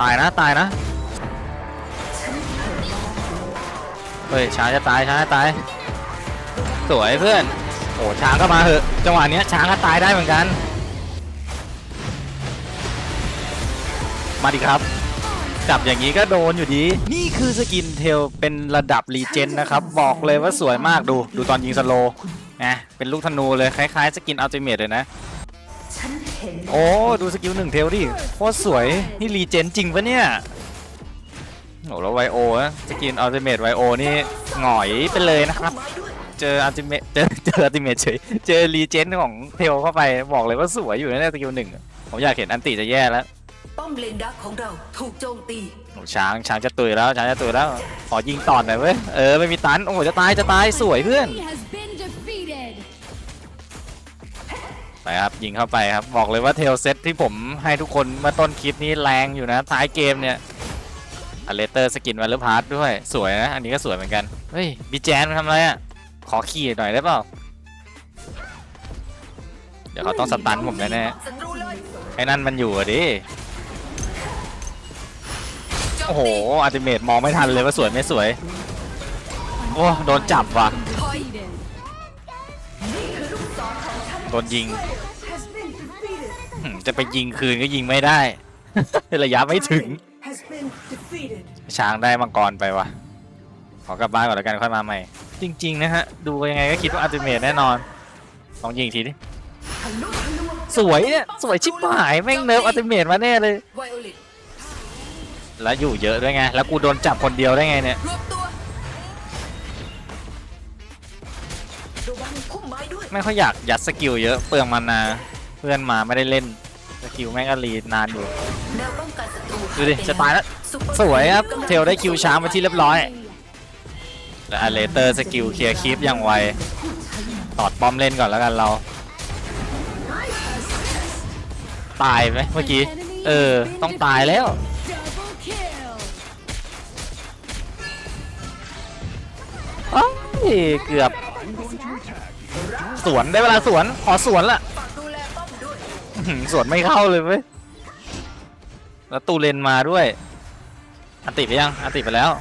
ตายนะตายนะเฮ้ยช้างจะตายช้างจะตาย สวยเพื่อนโอ้ช้างก็มาเหอะจังหวะเนี้ยช้างก็ตายได้เหมือนกัน มาดิครับจับอย่างนี้ก็โดนอยู่ดี นี่คือสกินเทลเป็นระดับรีเจนนะครับ บอกเลยว่าสวยมากดู ดูตอนยิงสโลนะเป็นลูกธนูเลย คล้ายๆ สกินอัลติเมทเลยนะ โอ้ดูสกิลหนึ่งเทลดิโคตรสวย นี่รีเจนจริงปะเนี่ยโอ้แล้วไวโอนะสกินอัลติเมทไวโอนี่หงอยไปเลยนะครับ เจออัลติเมทเจอเจออัลติเมทเฉยเจอรีเจนของเทลเข้าไปบอกเลยว่าสวยอยู่นะเนี่ยสกิลหนึ่งผมอยากเห็นอันติจะแย่แล้วป้อมเลนดักของเราถูกโจมตีโอ้ช้างช้างจะตุยแล้วช้างจะตุยแล้วขอยิงต่อหน่อยเว้ยเออไม่มีตันโอ้โหจะตายจะตายสวยเพื่อน ไปครับยิงเข้าไปครับบอกเลยว่าเทลเซตที่ผมให้ทุกคนมื่อต้นคลิปนี้แรงอยู่นะท้ายเกมเนี่ยอเลเตอร์สกินวันเลอร์พาร์ทด้วยสวยนะอันนี้ก็สวยเหมือนกันเฮ้ยบีแจนมาทำอะไรอะขอขี่หน่อยได้เปล่าเดี๋ยวเขาต้องสตันผมแน่ๆไอ้นั่นมันอยู่อะดิโอ้โหอัลติเมทมองไม่ทันเลยว่าสวยไม่สวยโอ้โดนจับว่ะ โดนยิงหืมจะไปยิงคืนก็ยิงไม่ได้ ระยะไม่ถึง has been defeated ช้างได้มังกรไปวะขอกลับบ้านก่อนแล้วกันค่อยมาใหม่ จริง ๆ นะฮะ ดูยังไงก็คิดว่าอัลติเมทแน่นอนลองยิงอีกทีดิทะลุทะลวงสวยเนี่ยสวยชิบหายแม่งเนิร์ฟอัลติเมทมาแน่เลยไวโอเลตแล้วอยู่เยอะด้วยไง แล้วกูโดนจับคนเดียวได้ไงเนี่ย รวบตัว ระวังพุ่มไม้ด้วยไม่ค่อยอยากยัดสกิลเยอะเปลืองมานาเพื่อนมาไม่ได้เล่นสกิลแม่งก็รีนานอยู่ แนวป้องกันศัตรูดูดิจะตายแล้วซุปเปอสวยครับกำลังเทลได้คิวช้างไปที่เรียบร้อย และอเลเตอร์สกิลเคลียร์คลิปอย่างไว ตอดป้อมเล่นก่อนแล้วกันเรา ตายไหมเมื่อกี้ เออ ต้องตายแล้ว Double kill. เอ้ยเกือบ สวนได้เวลาสวนขอสวนละอื้อหือสวนไม่เข้าเลยเว้ยแล้วตูเลนมาด้วยอันติไปยังอันติไปแล้ว An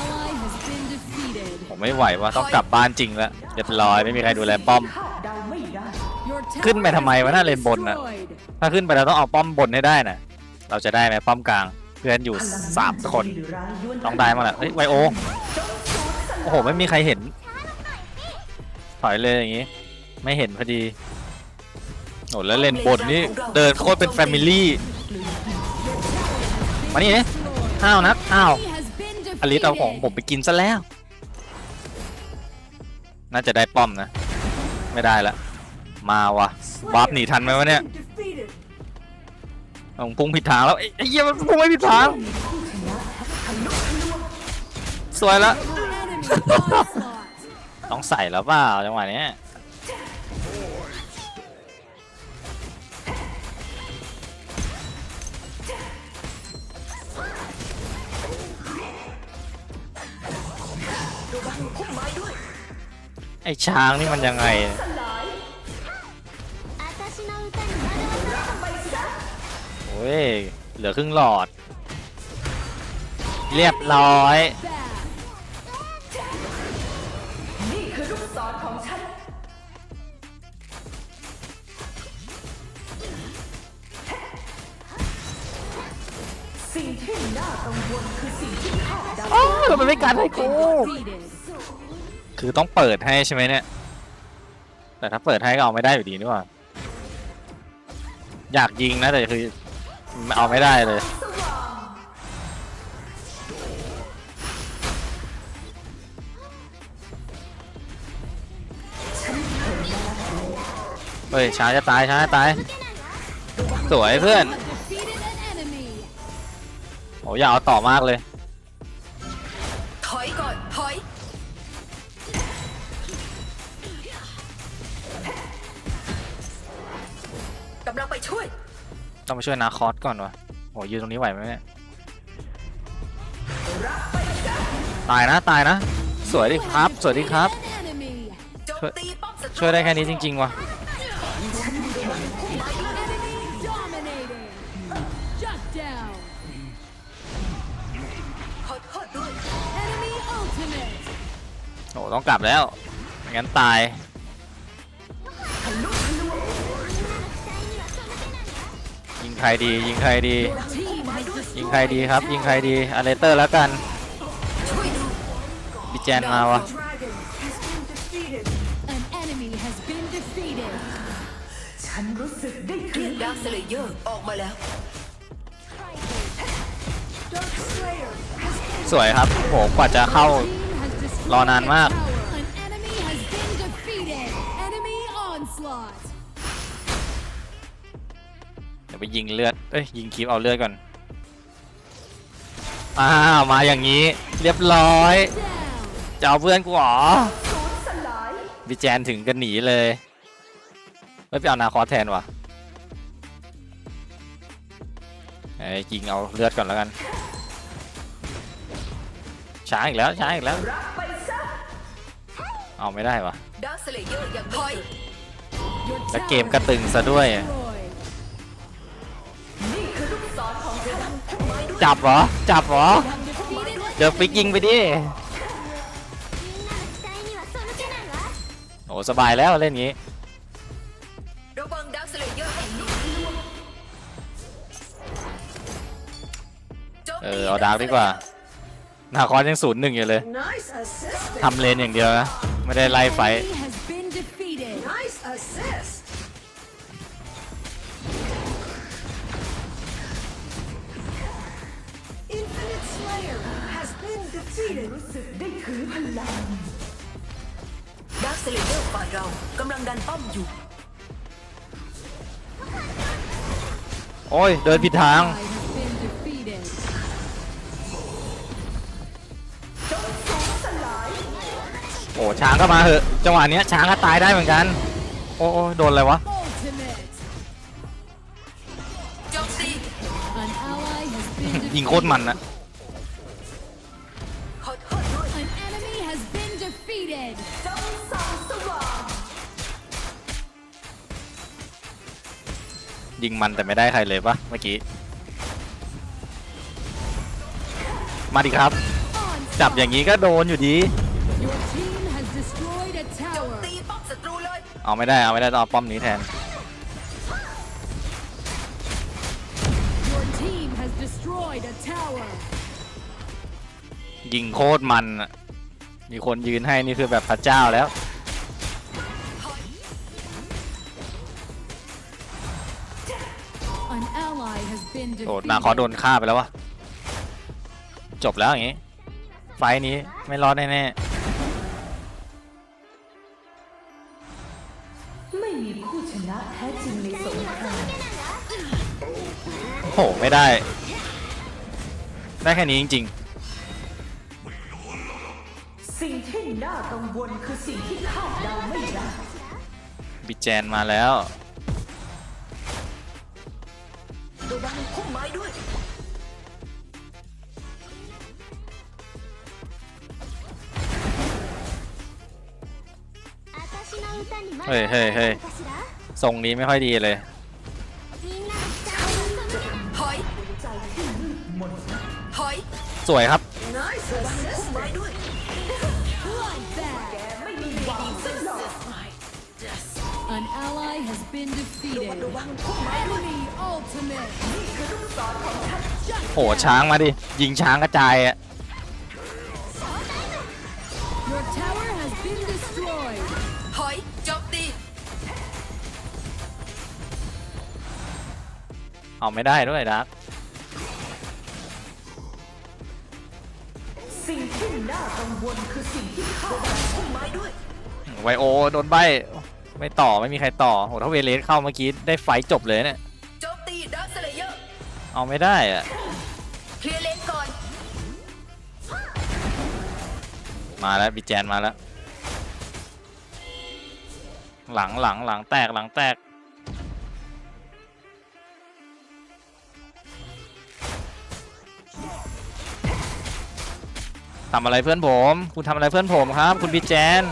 ally has been defeated. ผมไม่ไหวว่าต้องกลับบ้านจริงแล้วเรียบร้อยไม่มีใครดูแลป้อม Your ขึ้นไปทำไมวะน้าเลนบนน่ะ destroyed. ถ้าขึ้นไปเราต้องเอาป้อมบนให้ได้นะเราจะได้ไหมป้อมกลาง เพื่อนอยู่สามคนต้องได้มาแหละเฮ้ยไวโอโอ้โหไม่มีใครเห็น อยเลยอย่างงี้ ไม่เห็นพอดีโอ้แล้วเลนบนนี่เดินโคตรเป็นแฟมิลี่มานี่เนี่ยอ้าวนัดอ้าว He has been อลิสเอาของ defeated. ผมไปกินซะแล้ว น่าจะได้ป้อมนะ ไม่ได้ละ มาวะวาร์ปหนีทันไหมวะเนี่ยต้องพุ่งผิดทางแล้วไอ้ไอ้เหี้ยมันพุ่งไม่ผิดทางสวยละ Enemy onslaught. ต้องใส่แล้วเปล่าจังหวะเนี้ยไอ้ช้างนี่มันยังไง โอ้ย เหลือครึ่งหลอด เรียบร้อย โอ้ยมันไม่กันให้กู Defeated. คือต้องเปิดให้ใช่ไหมเนี่ย แต่ถ้าเปิดให้ก็เอาไม่ได้อยู่ดีนี่หว่า อยากยิงนะแต่คือเอาไม่ได้เลย เฮ้ยช้างจะตายช้างจะตาย สวยเพื่อน Defeated an enemy. โอ้อยากเอาต่อมากเลย ถอยก่อน ถอย กำลังไปช่วย ต้องไปช่วยนาคอสก่อนวะโหยืนตรงนี้ไหวไหมเนี่ยตายนะตายนะ สวยดิครับ สวยดิครับ An enemy. โจมตีป้อมศัตรูช่วยได้แค่นี้จริงๆวะ ต้องกลับแล้วไม่งั้นตาย ยิงใครดี ยิงใครดี ยิงใครดีครับ ยิงใครดีอาเลเตอร์แล้วกันดูบิแจนมาวะ an enemy has been defeated. เรียกดาร์คสเลเยอร์ออกมาแล้วสวยครับโหกว่าจะเข้า รอนานมาก An enemy has been defeated. Enemy onslaught. เดี๋ยวไปยิงเลือด เอ้ยยิงคลิปเอาเลือดก่อน อ้าวมาอย่างนี้ เรียบร้อย Down. จะเอาเพื่อนกูเหรอบิแจนถึงกันหนีเลยเฮ้ยไปเอานาคอสแทนวะเอ้ยยิงเอาเลือดก่อนแล้วกัน ช้าอีกแล้ว ช้าอีกแล้ว เอาไม่ได้วะดาร์คสเลเยอร์ยังถอย Your แล้ว tower เกมกระตึงซะด้วย destroyed. จับเหรอ จับเหรอ Defeated เดี๋ยวฟิกยิงไปดิ โอ้สบายแล้วเล่นงี้ระวังดาร์คสเลเยอร์ให้ลูกโจมเอตีอเอาดาร์กดีกว่านาคอสยังศูนย์หนึ่งอยู่เลย Nice assist. ทำเลนอย่างเดียวนะ ไม่ได้ไล่ไฟท์ enemy has been defeated. Nice assist. Infinite Slayer has been defeated. ดาร์คสเลเยอร์ฝ่ายเรากำลังดันป้อมอยู่ โอ้ย เดินผิดทาง โอ้ช้างก็มาเหอะจังหวะเนี้ยช้างก็ตายได้เหมือนกัน โอ้โอ้โดนอะไรวะ An ally has been ยิงโคตรมันนะขอโทษด้วย An enemy has been defeated. จงส่องสว่างยิงมันแต่ไม่ได้ใครเลยปะเมื่อกี้ มาดิครับ จับอย่างนี้ก็โดนอยู่ดี Your team เลยเอาไม่ได้เอาไม่ได้ต้องเอาป้อมนี้แทน Your team has destroyed a tower. ยิงโคตรมันอะมีคนยืนให้นี่คือแบบพระเจ้าแล้ว An ally has been โดด defeated. นาคอโดนฆ่าไปแล้ววะจบแล้วอย่างงี้ ไฟท์นี้ไม่รอดแน่ไแท้จริงในสงครามๆโอ้โหไม่ได้ ได้แค่นี้จริง สิ่งที่น่ากังวลคือสิ่งที่คาดเดาไม่ได้ๆ บิแจนมาแล้ว ระวังพุ่มไม้ด้วยเฮ้ยเฮ้ยเฮ้ย ทรงนี้ไม่ค่อยดีเลย ถอยถอยสวยครับ Nice assist พุ่มไม้ด้วย Bloodbath. An ally has been defeated. ระวังพุ่มไม้ด้วย Enemy ultimate. โหช้างมาดิ ยิงช้างกระจายอะ Your tower has been destroyed. ถอยโจมตี เอาไม่ได้ด้วยดักสิ่งที่น่ากังวลคือสิ่งที่คาดระวังพุ่มไม้ด้วยไวโอโดนใบไม่ต่อไม่มีใครต่อโหถ้าเวเลสเข้าเมื่อกี้ได้ไฟท์จบเลยเนี่ยโจมตีดาร์คสเลเยอร์เอาไม่ได้อะเคลียร์เลนก่อนมาแล้วบิแจนมาแล้ว หลังหลังหลังแตกหลังแตก ทำอะไรเพื่อนผม คุณทำอะไรเพื่อนผมครับ คุณพี่แจน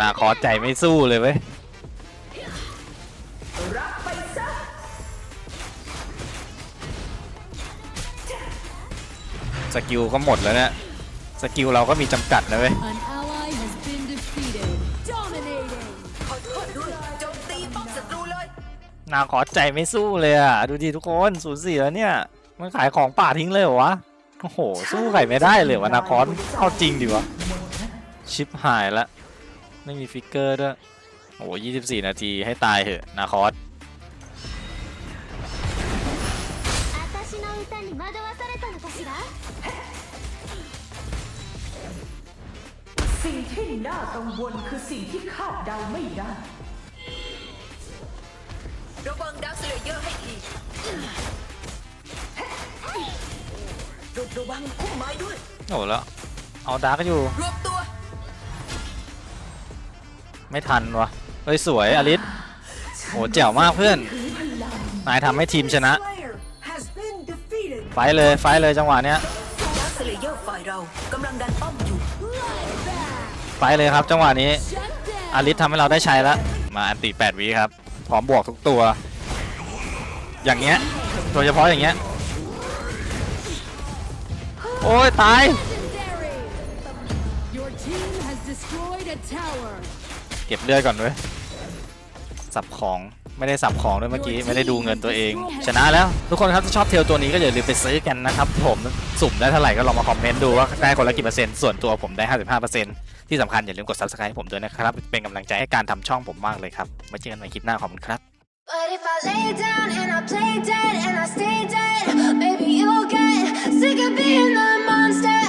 นาขอใจไม่สู้เลยเว้ยสกิลก็หมดแล้วเนี่ย สกิลเราก็มีจำกัดนะเว้ย นาคอสใจไม่สู้เลยอะ ดูดิทุกคนศูนย์สี่แล้วเนี่ย มันขายของป่าทิ้งเลยเหรอวะ โอ้โห สู้ไข่ไม่ได้เลยวะนาคอสเอาจริงดิวะ ชิปหายละ ไม่มีฟิกเกอร์ด้วย โอ้โหยี่สิบสี่นาทีให้ตายเหอะนาคอสสิ่งที่น่ากังวลคือสิ่งที่คาดเดาไม่ได้ ระวังดักสเลเยอร์ให้ทีระระวังพุ่มไม้ด้วยโอ้โหแล้วเอาดาร์กอยู่ รวบตัว ไม่ทันวะเฮ้ยสวยอลิสโอ้แจ๋วมากเพื่อน นายทำให้ทีมชนะ ไฟท์เลยไฟท์เลยจังหวะเนี้ยดักสเลเยอร์ฝ่ายเรากำลังดันป้อมอยู่ ไฟท์เลยครับจังหวะนี้ Shut down. อาริสทำให้เราได้ใช้แล้ว มาอันติ8วิครับ พร้อมบวกทุกตัว อย่างเงี้ยโดยเฉพาะอย่างเงี้ย โอ้ย ตาย Your team has destroyed a tower. เก็บเลือดก่อนด้วยสับของไม่ได้สับของด้วยเมื่อกี้ ไม่ได้ดูเงินตัวเอง ชนะแล้ว ทุกคนครับถ้าชอบเทลตัวนี้ก็อย่าลืมไปซื้อกันนะครับผมสุ่มได้เท่าไหร่ก็ลองมาคอมเมนต์ดูว่าได้คนละกี่เปอร์เซ็นต์ส่วนตัวผมได้ 55% ที่สำคัญอย่าลืมกด subscribe ให้ผมด้วยนะครับ เป็นกำลังใจให้การทำช่องผมมากเลยครับไว้เจอกันใหม่คลิปหน้าขอบคุณครับ But if I lay down and I play dead and I stay dead, maybe you'll get sick of being the monster